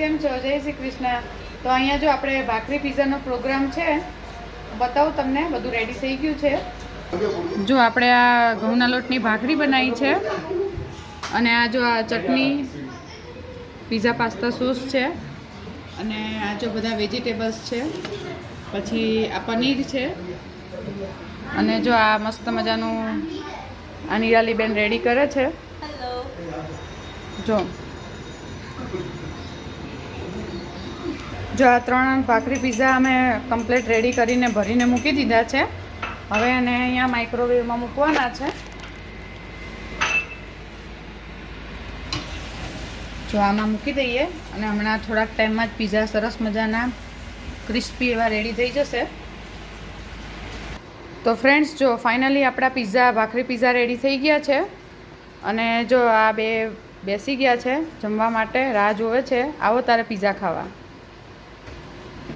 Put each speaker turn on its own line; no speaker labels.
કેમ છો? જય શ્રી કૃષ્ણ. તો અહીંયા જો આપણે ભાખરી પીઝાનો પ્રોગ્રામ છે બતાવું તમને બધું રેડી થઈ ગયું છે. જો આપણે આ ઘઉંના લોટની ભાખરી બનાવી છે અને આ જો આ ચટણી પીઝા પાસ્તા સોસ છે અને આ જો બધા વેજીટેબલ્સ છે પછી આ પનીર છે અને જો આ મસ્ત મજાનું આ નિરાલીબેન રેડી કરે છે. જો. જો આ ત્રણ ભાખરી પીઝા અમે કમ્પ્લીટ રેડી કરીને ભરીને મૂકી દીધા છે. હવે એને અહીંયા માઇક્રોવેવમાં મૂકવાના છે. જો આમાં મૂકી દઈએ અને હમણાં થોડાક ટાઈમમાં જ પીઝા સરસ મજાના ક્રિસ્પી એવા રેડી થઈ જશે. તો ફ્રેન્ડ્સ જો ફાઇનલી આપણા પીઝા ભાખરી પીઝા રેડી થઈ ગયા છે. અને જો આ બે બેસી ગયા છે જમવા માટે, રાહ જોવે છે, આવો તારે પીઝા ખાવા.